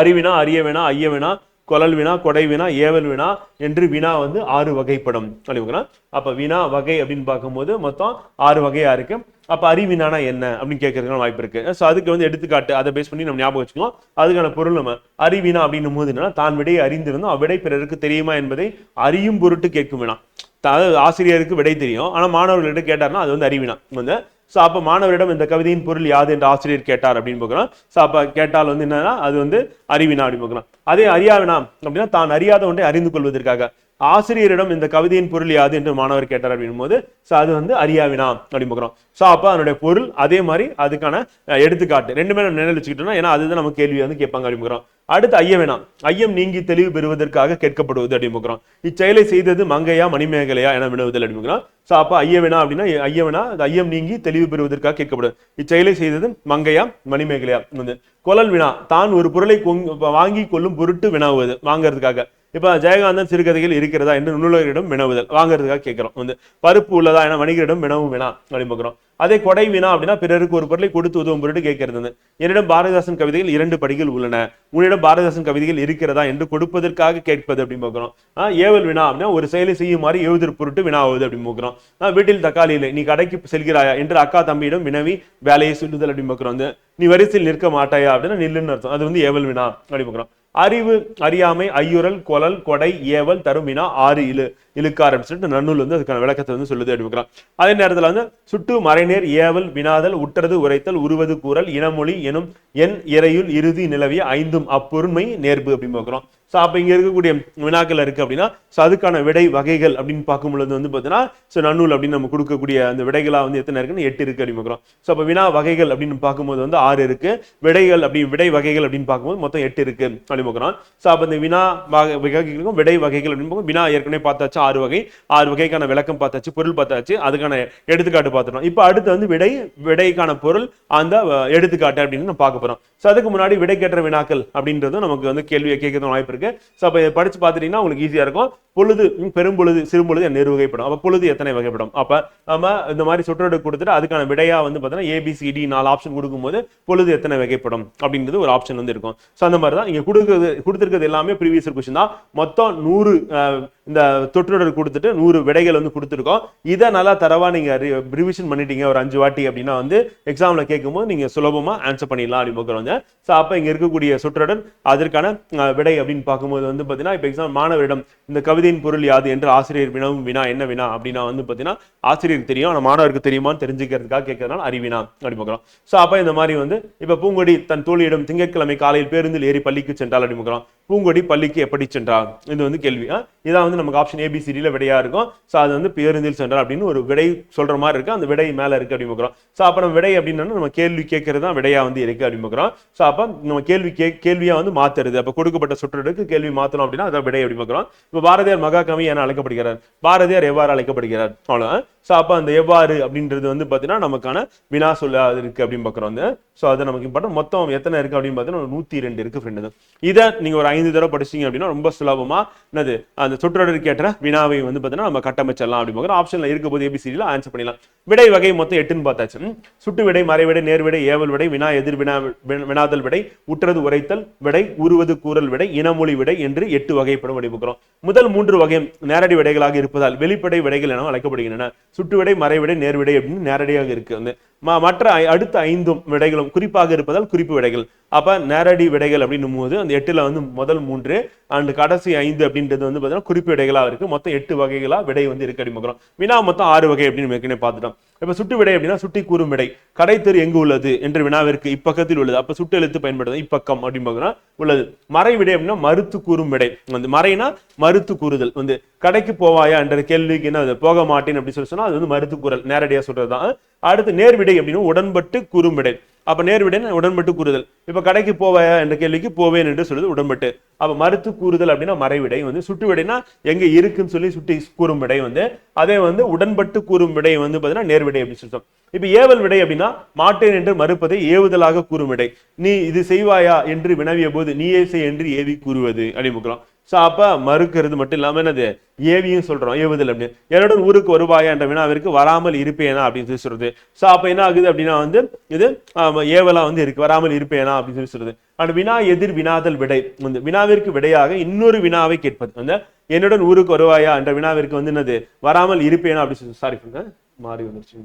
அறிவினா அரிய வேணா ஐய வினா கொழல் வினா கொடை வினா ஏவல் வினா என்று வினா வந்து ஆறு வகைப்படும். அப்படிங்களா அப்ப வினா வகை அப்படின்னு பார்க்கும்போது மொத்தம் ஆறு வகையா இருக்கு. அப்ப அறிவினானா என்ன அப்படின்னு கேட்கறதுக்கான வாய்ப்பு இருக்கு. ஸோ அதுக்கு வந்து எடுத்துக்காட்டு அதை பேஸ் பண்ணி நம்ம ஞாபகம் வச்சுக்கோம் அதுக்கான பொருள் நம்ம அறிவினா அப்படின்னும் போது என்னன்னா தான் விடையை அறிந்திருந்தோம். அவ்விடை பிறருக்கு தெரியுமா என்பதை அறியும் பொருட்டு கேட்கும் வினா. அதாவது ஆசிரியருக்கு விடை தெரியும். ஆனா மாணவர்கள்ட்ட கேட்டார்னா அது வந்து அறிவினா வந்து ஸோ அப்போ மாணவரிடம் இந்த கவிதையின் பொருள் யாது என்று ஆசிரியர் கேட்டார் அப்படின்னு பார்க்குறோம் ஸோ அப்போ கேட்டால் வந்து என்னன்னா அது வந்து அறிவினா அப்படின்னு பார்க்கலாம். அதே அறியாவினா அப்படின்னா தான் அறியாத ஒன்றை அறிந்து கொள்வதற்காக. ஆசிரியரிடம் இந்த கவிதையின் பொருள் யாது என்று மாணவர் கேட்டார் அப்படின்னும் போது ஸோ அது வந்து அறியாவினா அப்படின்னு பார்க்குறோம் ஸோ அப்போ அதனுடைய பொருள் அதே மாதிரி அதுக்கான எடுத்துக்காட்டு. ரெண்டுமே நம்ம நினைவு வச்சுக்கிட்டோம்னா ஏன்னா அதுதான் நம்ம கேள்வி வந்து கேட்பாங்க அப்படின்னு பார்க்குறோம் அடுத்து ஐயவேனா ஐயம் நீங்கி தெளிவு பெறுவதற்காக கேட்கப்படுவது அப்படின்னு பார்க்குறோம் இச்செயலை செய்தது மங்கையா மணிமேகலையா என வினவுதல் அப்படின்னு ஸோ அப்போ ஐயவேனா அப்படின்னா ஐயவேனா அது ஐயம் நீங்கி தெளிவு பெறுவதற்காக கேட்கப்படும். இச்செயலை செய்தது மங்கையா மணிமேகலையா. வந்து கொலல் வினா தான் ஒரு பொருளை கொங்- வாங்கி கொள்ளும் பொருட்டு வினாவுவது வாங்குறதுக்காக. இப்ப ஜெயகாந்தன் சிறுகதைகள் இருக்கிறதா என்று நுண்ணுலகரிடம் வினவுதல். வாங்குறதுக்காக கேட்குறோம். வந்து பருப்பு உள்ளதா என வணிகரிடம் வினவும் வினா அப்படின்னு பார்க்குறோம். அதே கொடை வினா அப்படின்னா பிறருக்கு ஒரு பொருளை கொடுத்து உதவும் பொருட்டு கேட்கறது என்னிடம் பாரதிதாசன் கவிதைகள் இரண்டு படிகள் உள்ளன. உன்னிடம் பாரதிதாசன் கவிதைகள் இருக்கிறதா என்று கொடுப்பதற்காக கேட்பது அப்படின்னு பார்க்குறோம். ஆஹ் ஏவல் வினா அப்படின்னா ஒரு செயலை செய்யுமாறு ஏவுதல் பொருட்டு வினாவது அப்படின்னு பார்க்குறோம். ஆஹ் வீட்டில் தக்காளி இல்லை நீ கடைக்கு செல்கிறாயா என்று அக்கா தம்பியிடம் வினவி வேலையை சொல்லுதல் அப்படின்னு பார்க்குறோம். வந்து நீ வரிசையில் நிற்க மாட்டாயா அப்படின்னா நில்லுன்னு அர்த்தம். அது வந்து ஏவல் வினா அப்படின்னு பார்க்குறோம். அறிவு அறியாமை ஐயுறல் கொலல் கொடை ஏவல் தருமினா ஆறு இழு இழுக்கார் அப்படின்னு சொல்லிட்டு நன்னூல் வந்து அதுக்கான விளக்கத்தை வந்து சொல்லுது அப்படிங்கிறான். அதே நேரத்தில் வந்து சுட்டு மறைநேர் ஏவல் வினாதல் உற்றது உரைத்தல் உருவது கூறல் இனமொழி எனும் என் இறையுள் இறுதி நிலவிய ஐந்தும் அப்பொருண்மை நேர்பு அப்படின்னு பார்க்குறோம். ஸோ அப்போ இங்கே இருக்கக்கூடிய வினாக்கள் இருக்குது அப்படின்னா ஸோ அதுக்கான விடை வகைகள் அப்படின்னு பார்க்கும் பொழுது வந்து பார்த்தீங்கன்னா ஸோ நன்னூல் அப்படின்னு நம்ம கொடுக்கக்கூடிய அந்த விடைகளாக வந்து எத்தனை இருக்குன்னு எட்டு இருக்குது அப்படின்னு பார்க்குறோம். ஸோ அப்போ வினா வகைகள் அப்படின்னு பார்க்கும்போது வந்து ஆறு இருக்குது விடைகள் அப்படி விடை வகைகள் அப்படின்னு பார்க்கும்போது மொத்தம் எட்டு இருக்கு அப்படின்னு பார்க்குறோம். ஸோ அப்போ இந்த வினா வகை- வகைகளுக்கும் விடை வகைகள் அப்படின்னு பார்க்கும் வினா ஏற்கனவே பார்த்தாச்சு ஆறு வகை. ஆறு வகைக்கான விளக்கம் பார்த்தாச்சு பொருள் பார்த்தாச்சு அதுக்கான எடுத்துக்காட்டு பார்த்துட்டோம். இப்போ அடுத்து வந்து விடை விடைக்கான பொருள் அந்த எடுத்துக்காட்டு அப்படின்னு நம்ம பார்க்க போகிறோம் ஸோ அதுக்கு முன்னாடி விடை கேட்ட வினாக்கள் அப்படின்றதும் நமக்கு வந்து கேள்வியை கேட்கறது வாய்ப்பு இருக்கு. ஸோ அப்போ இதை படிச்சு பார்த்துட்டீங்கன்னா உங்களுக்கு ஈஸியா இருக்கும். பொழுது பெரும்பொழுது சிறுபொழுது என் வகைப்படும் அப்போ பொழுது எத்தனை வகைப்படும்? அப்போ நம்ம இந்த மாதிரி சொற்றொடர் கொடுத்துட்டு அதுக்கான விடையா வந்து பார்த்தீங்கன்னா ஏபிசிடி நாலு ஆப்ஷன் கொடுக்கும்போது பொழுது எத்தனை வகைப்படும்? அப்படின்றது ஒரு ஆப்ஷன் வந்து இருக்கும். ஸோ அந்த மாதிரி தான் இங்க கொடுக்குறது கொடுத்துருக்கிறது எல்லாமே ப்ரீவியஸ் கொஸ்டின் தான். மொத்தம் நூறு இந்த தொற்றுடர் கொடுத்துட்டு நூறு விடைகள் வந்து கொடுத்துருக்கோம். இதை நல்லா தரவா நீங்க ரிவிஷன் பண்ணிட்டீங்க. ஒரு அஞ்சு வாட்டி அப்படின்னா வந்து எக்ஸாம்ல கேட்கும்போது நீங்க சுலபமா ஆன்சர் பண்ணிடலாம் அப்படின்னு பார்க்குறோங்க ஸோ அப்போ இங்க இருக்கக்கூடிய சொற்றொடர் அதற்கான விடை அப்படின்னு பார்க்கும்போது வந்து பார்த்தீங்கன்னா இப்போ எக்ஸாம் மாணவரிடம் இந்த கவிதையின் பொருள் யாது என்று ஆசிரியர் வினவும் வினா என்ன வினா அப்படின்னா வந்து பார்த்தீங்கன்னா ஆசிரியருக்கு தெரியும் ஆனால் மாணவருக்கு தெரியுமான்னு தெரிஞ்சுக்கிறதுக்காக கேட்கறதுனால அறிவினா அப்படி பார்க்கலாம் ஸோ அப்போ இந்த மாதிரி வந்து இப்போ பூங்கொடி தன் தோழியிடம் திங்கட்கிழமை காலையில் பேருந்தில் ஏறி பள்ளிக்கு சென்றால் அப்படி பார்க்கலாம் பூங்கொடி பள்ளிக்கு எப்படி சென்றார்? இது வந்து கேள்வி. இதான் வந்து நமக்கு ஆப்ஷன் ஏபிசிடியில் விடையாக இருக்கும். ஸோ அது வந்து பேருந்தில் சென்றார் அப்படின்னு ஒரு விடை சொல்கிற மாதிரி இருக்குது அந்த விடை மேலே இருக்கு அப்படின்னு பார்க்குறோம். ஸோ அப்போ நம்ம விடை அப்படின்னா நம்ம கேள்வி கேட்கறது தான் விடையா வந்து இருக்கு அப்படின்னு பார்க்குறோம். ஸோ அப்போ நம்ம கேள்வி கே கேள்வியாக வந்து மாற்றுறது அப்போ கொடுக்கப்பட்ட சொற்றொடருக்கு கேள்வி மாத்தணும் அப்படின்னா அதான் விடை எப்படி பார்க்குறோம். இப்போ பாரதியார் மகாகவி என அழைக்கப்படுகிறார். பாரதியார் எவ்வாறு அழைக்கப்படுகிறார்? அவ்வளோ ஸோ அப்போ அந்த எவ்வாறு அப்படின்றது வந்து பார்த்தீங்கன்னா நமக்கான வினா சொல்ல அது இருக்கு அப்படின்னு பார்க்குறோம் வந்து. ஸோ அதை நமக்கு இம்பார்ட்டன் மொத்தம் எத்தனை இருக்கு அப்படின்னு பார்த்தீங்கன்னா ஒரு நூற்றி ரெண்டு இருக்கு ஃப்ரெண்டு இதை. நீங்க ஒரு ஐந்து தடவை படிச்சீங்க அப்படின்னா ரொம்ப சுலபமா என்னது அந்த சொற்றொடர் கேட்ட வினாவை வந்து பார்த்தீங்கன்னா நம்ம கட்டமைச்சிடலாம் அப்படின்னு பார்க்குறோம். ஆப்ஷன்ல இருக்க போது ஏபிசிடியில் ஆன்சர் பண்ணிடலாம். விடை வகை மொத்தம் எட்டுன்னு பார்த்தாச்சு. சுட்டு விடை மறைவிடை நேர்விடை ஏவல் விடை வினா எதிர் வினா வினாதல் விடை உற்றது உரைத்தல் விடை உருவது கூறல் விடை இனமொழி விடை என்று எட்டு வகைப்படும் வடிவுக்கிறோம் முதல் மூன்று வகை நேரடி விடைகளாக இருப்பதால் வெளிப்படை விடைகள் என அழைக்கப்படுகின்றன. சுட்டு விடை மறைவிடை நேர்விடை அப்படின்னு நேரடியாக இருக்கு வந்து. மற்ற அடுத்த ஐந்தும் விடைகளும் குறிப்பாக இருப்பதால் குறிப்பு விடைகள். அப்ப நேரடி விடைகள் அப்படின்னும் போது அந்த எட்டுல வந்து முதல் மூன்று அண்ட் கடைசி ஐந்து அப்படின்றது வந்து பார்த்தீங்கன்னா குறிப்பு விடைகளா இருக்கு. மொத்தம் எட்டு வகைகளா விடை வந்து இருக்கு அப்படின்னு வினா மொத்தம் ஆறு வகை அப்படின்னு ஏற்கனவே பார்த்துட்டோம். இப்ப சுட்டு விடை அப்படின்னா சுட்டி கூறும் விடை. கடைத்தெரு எங்கு உள்ளது என்று வினாவிற்கு இப்பக்கத்தில் உள்ளது. அப்ப சுட்டு எழுத்து பயன்படுத்தும் இப்பக்கம் அப்படின்னு உள்ளது. மறை விடை அப்படின்னா மறுத்து கூறும் விடை. வந்து மறைனா மறுத்து கூறுதல். வந்து கடைக்கு போவாயா என்ற கேள்விக்கு என்ன போக மாட்டேன் அப்படின்னு சொல்லி சொன்னா அது வந்து மறுத்து கூறல். நேரடியா சொல்றதுதான். அடுத்து நேர்விடை அப்படின்னு உடன்பட்டு குறும்பிடை அப்ப நேர்விடை உடன்பட்டு கூறுதல். இப்ப கடைக்கு போவாயா என்ற கேள்விக்கு போவேன் என்று சொல்லுது உடன்பட்டு. அப்ப மறுத்து கூறுதல் அப்படின்னா மறைவிடை வந்து சுட்டு விடைனா எங்க இருக்குன்னு சொல்லி சுட்டி கூறும் விடை வந்து அதே வந்து உடன்பட்டு கூறும் விடை வந்து பாத்தீங்கன்னா நேர்விடை அப்படின்னு சொல்லிட்டோம் இப்ப ஏவல் விடை அப்படின்னா மாட்டேன் என்று மறுப்பதை ஏவுதலாக கூறும் விடை நீ இது செய்வாயா என்று வினவிய போது நீயே செய் என்று ஏவி கூறுவது அப்படின்னு ஸோ அப்போ மறுக்கிறது மட்டும் இல்லாமல் என்னது? ஏவியும் சொல்றோம் ஏவுதல் அப்படின்னு. என்னுடன் ஊருக்கு வருவாயா என்ற வினாவிற்கு வராமல் இருப்பேனா அப்படின்னு சொல்லி சொல்றது. ஸோ அப்போ என்ன ஆகுது அப்படின்னா வந்து இது ஏவலாம் ஏவலா வந்து இருக்கு வராமல் இருப்பேனா அப்படின்னு சொல்லி சொல்றது. அண்ட் வினா எதிர் வினாதல் விடை வந்து வினாவிற்கு விடையாக இன்னொரு வினாவை கேட்பது. வந்து என்னுடன் ஊருக்கு வருவாயா என்ற வினாவிற்கு வந்து என்னது? வராமல் இருப்பேனா அப்படின்னு சொல்லி சாரி மாறி வந்துருச்சு.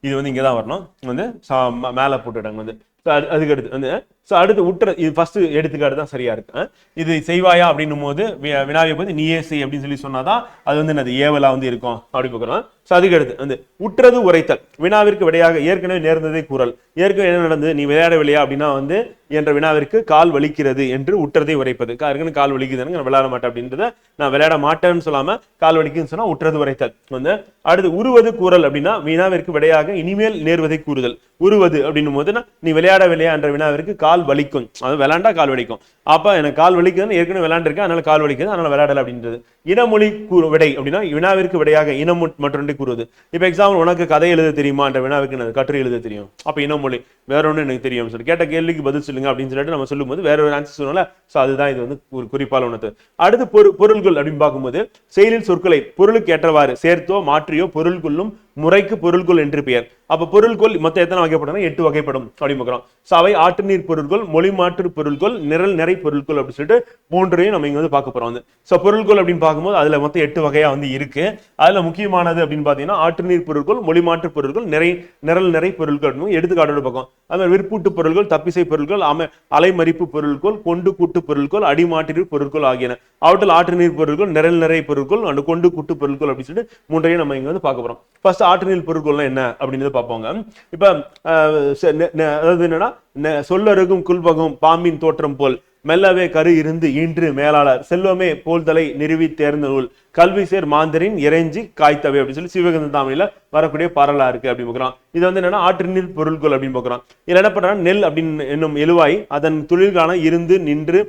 இது வந்து இங்கே தான் வரணும். வந்து சா- ம- மேலே போட்டுட்டாங்க வந்து அது- அதுக்கு அடுத்து வந்து ஸோ அடுத்து உற்ற இது ஃபஸ்ட்டு எடுத்துக்காட்டு தான் சரியா இருக்கு. இது செய்வாயா அப்படின்னும் போது வி- வினாவை போது நீயே செய் அப்படின்னு சொல்லி சொன்னாதான் அது வந்து என்னது ஏவலா வந்து இருக்கும் அப்படி பார்க்குறோம். ஸோ அதுக்கு அடுத்து வந்து உற்றது உரைத்தல். வினாவிற்கு விடையாக ஏற்கனவே நேர்ந்ததே குரல் ஏற்கனவே என்ன நடந்தது? நீ விளையாடவில்லையா அப்படின்னா வந்து என்ற வினாவிற்கு கால் வலிக்கிறது என்று உற்றதை உரைப்பது. கா- ஏற்கனவே கால் வலிக்குதுன்னு நான் விளையாட மாட்டேன் அப்படின்றத நான் விளையாட மாட்டேன்னு சொல்லாம கால் வலிக்குதுன்னு சொன்னா உற்றது உரைத்தல். வந்து அடுத்து உருவது கூறல் அப்படின்னா வினாவிற்கு விடையாக இனிமேல் நேர்வதை கூறுதல். உருவது அப்படின்னும் போது நீ விளையாடவில்லையா என்ற வினாவிற்கு கால் கால் வலிக்கும். அது விளாண்டா கால் வலிக்கும். அப்ப எனக்கு கால் வலிக்குதுன்னு ஏற்கனவே விளையாண்டுருக்கேன் அதனால கால் வலிக்குது அதனால விளையாடல அப்படின்றது. இனமொழி கூறு விடை அப்படின்னா வினாவிற்கு விடையாக இனம் மற்றொன்றை கூறுவது. இப்ப எக்ஸாம்பிள் உனக்கு கதை எழுத தெரியுமா என்ற வினாவிற்கு எனக்கு கட்டுரை எழுத தெரியும். அப்ப இனமொழி வேற ஒன்று எனக்கு தெரியும். சொல்லி கேட்ட கேள்விக்கு பதில் சொல்லுங்க அப்படின்னு சொல்லிட்டு நம்ம சொல்லும்போது வேற ஒரு ஆன்சர் சொல்லல ஸோ அதுதான் இது வந்து ஒரு குறிப்பால் உணர்த்து அடுத்து பொருள்கள் அப்படின்னு பார்க்கும்போது செயலில் சொற்களை பொருளுக்கு ஏற்றவாறு சேர்த்தோ மாற்றியோ பொருள்கொள்ளும் முறைக்கு பொருள்கொள் என்று பெயர். அப்ப பொருள்கொள் மொத்தம் எத்தனை வகைப்படும் எட்டு வகைப்படும் அப்படின்னு பார்க்கிறோம். சோ அவை ஆற்று நீர் பொருள்கொள் மொழி மாற்று பொருள்கொள் நிரல் நிறை பொருட்கள் அப்படின்னு சொல்லிட்டு மூன்றையும் நம்ம இங்க வந்து பார்க்க போறோம் வந்து. சோ பொருள்கொள் அப்படின்னு பார்க்கும்போது அதுல மொத்தம் எட்டு வகையா வந்து இருக்கு. அதுல முக்கியமானது அப்படின்னு பாத்தீங்கன்னா ஆற்று நீர் பொருட்கள் மொழி மாற்று பொருட்கள் நிறை நிரல் நிறை பொருட்கள் எடுத்துக்காட்டோட பார்க்கும் அது மாதிரி விற்பூட்டு பொருட்கள் தப்பிசை பொருட்கள் அம அலைமறிப்பு பொருட்கள் கொண்டு கூட்டு பொருட்கள் அடிமாற்று பொருட்கள் ஆகியன. அவற்றில் ஆற்று நீர் பொருட்கள் நிரல் நிறைய பொருட்கள் அண்டு கொண்டு குட்டு பொருட்கள் அப்படின்னு சொல்லிட்டு மூன்றையும் நம்ம இங்கே வந்து பார்க்க போறோம். ஃபர்ஸ்ட் ஆற்று நீர் பொருட்கள்லாம் என்ன அப்படின்றத பார்ப்போங்க. இப்போ அதாவது என்னன்னா நெ- சொல்லருகும் குல்பகம் பாம்பின் தோற்றம் போல். மெல்லவே கரு இருந்து ஈன்று மேலாளர் செல்வமே போல்தலை நிறுவி தேர்ந்த நூல். கல்வி சேர் மாந்தரின் இறைஞ்சி காய்த்தவை அப்படின்னு சொல்லி சிவகந்த தாமரையில வரக்கூடிய பாரலா இருக்கு அப்படின்னு பார்க்குறோம். இது வந்து என்னன்னா ஆற்று நீர் பொருட்கள் அப்படின்னு பார்க்குறோம். இதுல என்ன பண்றாங்க நெல் அப்படின்னு என்னும் எழுவாய் அதன் தொழில்கான இருந்து நின்று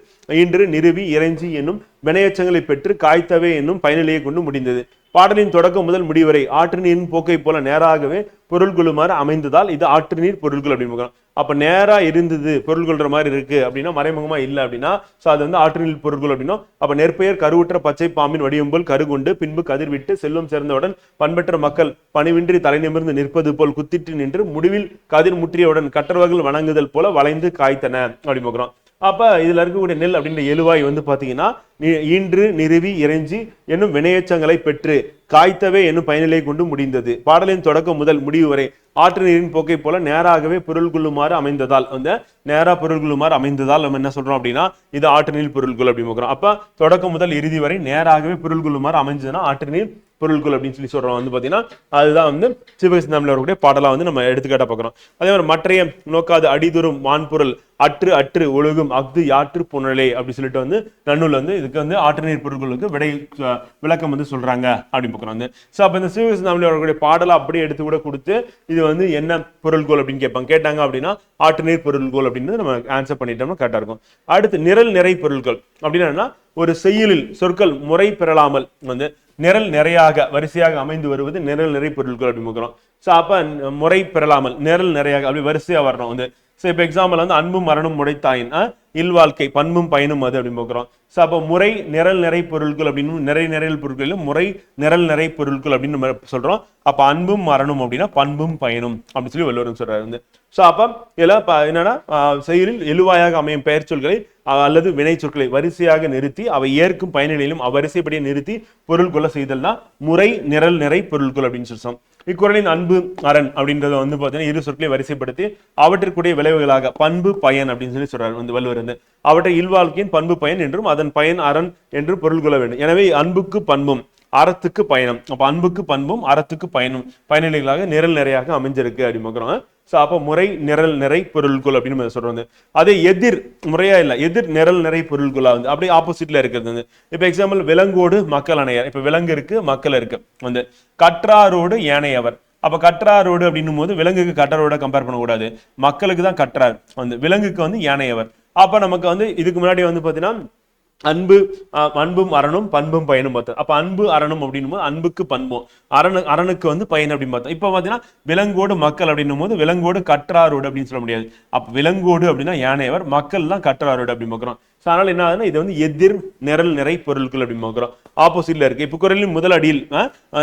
ஈன்று நிறுவி இறைஞ்சி என்னும் வினையச்சங்களை பெற்று காய்த்தவே என்னும் பயனிலையை கொண்டு முடிந்தது. பாடலின் தொடக்கம் முதல் முடிவரை ஆற்று நீரின் போக்கை போல நேராகவே பொருள் கொள்ளுமாறு அமைந்ததால் இது ஆற்று நீர் பொருட்கள் அப்படின்னு பார்க்கிறோம். அப்ப நேரா இருந்தது பொருள் மாதிரி இருக்கு அப்படின்னா மறைமுகமா இல்ல அப்படின்னா சோ அது வந்து ஆற்று நீர் பொருட்கள் அப்படின்னா அப்ப நெற்பெயர் கருவுற்ற பச்சை பாம்பின் வடிவம் போல் பின்பு கதிர்விட்டு செல்வம் சேர்ந்தவுடன் பண்பெற்ற மக்கள் பணிவின்றி தலை நிமிர்ந்து நிற்பது போல் குத்திட்டு நின்று முடிவில் கதிர் முற்றியவுடன் கற்றவர்கள் வணங்குதல் போல வளைந்து காய்த்தன அப்படி பார்க்கிறோம் அப்போ இதில் இருக்கக்கூடிய நெல் அப்படின்ற எழுவாய் வந்து பார்த்தீங்கன்னா ஈன்று நிறுவி இறைஞ்சி என்னும் வினையச்சங்களை பெற்று காய்த்தவே என்னும் பயனிலை கொண்டு முடிந்தது. பாடலின் தொடக்கம் முதல் முடிவு வரை ஆற்று நீரின் போக்கை போல நேராகவே பொருள் கொள்ளுமாறு அமைந்ததால் வந்து நேராக பொருள் கொள்ளுமாறு அமைந்ததால் நம்ம என்ன சொல்றோம் அப்படின்னா இது ஆற்று நீர் பொருள்கள் அப்படின்னு பார்க்குறோம். அப்ப தொடக்கம் முதல் இறுதி வரை நேராகவே பொருள் கொள்ளுமாறு அமைஞ்சதுன்னா ஆற்று நீர் பொருள்கள் அப்படின்னு சொல்லி சொல்றோம். வந்து பாத்தீங்கன்னா அதுதான் வந்து சிவகசிந்தாமில் வரக்கூடிய பாடலா வந்து நம்ம எடுத்துக்காட்ட பார்க்குறோம். அதே மாதிரி மற்றைய நோக்காது அடிதுரும் வான்பொருள் அற்று அற்று ஒழுகும் அஃது யாற்று புனலே அப்படி சொல்லிட்டு வந்து நன்னூல் வந்து இதுக்கு வந்து ஆற்று நீர் பொருட்களுக்கு விடை விளக்கம் வந்து சொல்றாங்க அப்படின்னு பார்க்குறோம் வந்து. ஸோ அப்போ இந்த சிவகசிந்தாமில் வரக்கூடிய பாடலை அப்படியே எடுத்து கூட கொடுத்து இது வந்து என்ன பொருள்கோள் அப்படின்னு கேட்பாங்க. கேட்டாங்க அப்படின்னா ஆற்று நீர் பொருள்கோள் அப்படின்னு நம்ம ஆன்சர் பண்ணிட்டோம்னா கரெக்டாக இருக்கும். அடுத்து நிரல் நிறை பொருட்கள் அப்படின்னா என்னன்னா, ஒரு செயலில் சொற்கள் முறை பெறலாமல் வந்து நிரல் நிறையாக வரிசையாக அமைந்து வருவது நிரல் நிறை பொருட்கள் அப்படின்னு பார்க்குறோம். ஸோ அப்போ முறை பெறலாமல் நிரல் நிறையாக அப்படி வரிசையாக வரணும் வந்து ஸோ இப்போ எக்ஸாம்பிள் வந்து அன்பும் மரணம் முடைத்தாயின் இல்வாழ்க்கை பண்பும் பயனும் அது அப்படின்னு பார்க்குறோம். ஸோ அப்போ முறை நிரல் நிறை பொருட்கள் அப்படின்னு நிறை நிறைய பொருட்கள் முறை நிரல் நிறை பொருட்கள் அப்படின்னு நம்ம அப்போ அன்பும் மரணம் அப்படின்னா பண்பும் பயனும் அப்படின்னு சொல்லி வள்ளுவரும் சொல்கிறார் வந்து. ஸோ அப்போ இதில் இப்போ என்னன்னா செயலில் எழுவாயாக அமையும் பெயர் சொற்களை அல்லது வினை சொற்களை வரிசையாக நிறுத்தி அவை ஏற்கும் பயனிலையிலும் அவ்வரிசைப்படியே நிறுத்தி பொருள் கொள்ள தான் முறை நிரல் நிறை பொருட்கள் அப்படின்னு சொல்றோம். இக்குறளின் அன்பு அரண் அப்படின்றத வந்து பார்த்தீங்கன்னா இரு சொற்களை வரிசைப்படுத்தி அவற்றிற்குரிய விளைவுகளாக பண்பு பயன் அப்படின்னு சொல்லி சொல்றாரு வந்து வள்ளுவர் வந்து அவற்றை இல்வாழ்க்கையின் பண்பு பயன் என்றும் அதன் பயன் அரண் என்று பொருள் கொள்ள வேண்டும். எனவே அன்புக்கு பண்பும் அறத்துக்கு பயணம். அப்ப அன்புக்கு பண்பும் அறத்துக்கு பயனும். பயனிலைகளாக நிரல் நிறையாக அமைஞ்சிருக்கு அப்படின்னு பார்க்குறோம் ஸோ அப்போ முறை நிரல் நிறை பொருள்குள் அப்படின்னு நம்ம வந்து. அதே எதிர் முறையா இல்லை எதிர் நிரல் நிறை பொருள்களா வந்து அப்படியே ஆப்போசிட்ல இருக்கிறது வந்து. இப்போ எக்ஸாம்பிள் விலங்கோடு மக்கள் அணையர். இப்போ விலங்கு இருக்கு மக்கள் இருக்கு. வந்து கற்றாரோடு ஏனையவர் அப்போ கற்றாரோடு அப்படின்னும் போது விலங்குக்கு கற்றாரோட கம்பேர் பண்ணக்கூடாது. மக்களுக்கு தான் கற்றார். வந்து விலங்குக்கு வந்து ஏனையவர் அப்போ நமக்கு வந்து இதுக்கு முன்னாடி வந்து பார்த்தீங்கன்னா அன்பு அன்பும் அரணும் பண்பும் பயனும் பார்த்தோம் அப்போ அன்பு அரணும் அப்படின்னும் போது அன்புக்கு பண்பும் அரணு அரணுக்கு வந்து பயன் அப்படின்னு பார்த்தோம் இப்போ பார்த்தீங்கன்னா விலங்கோடு மக்கள் அப்படின்னும் போது விலங்கோடு கற்றாரோடு அப்படின்னு சொல்ல முடியாது. அப்போ விலங்கோடு அப்படின்னா யானையவர் மக்கள் தான் கற்றாரோடு அப்படின்னு பார்க்குறோம். ஸோ அதனால் என்ன ஆகுதுன்னா இது வந்து எதிர் நிரல் நிறை பொருட்கள் அப்படின்னு பார்க்குறோம். ஆப்போசிட்ல இருக்கு. இப்போ குரலின் முதல் அடியில்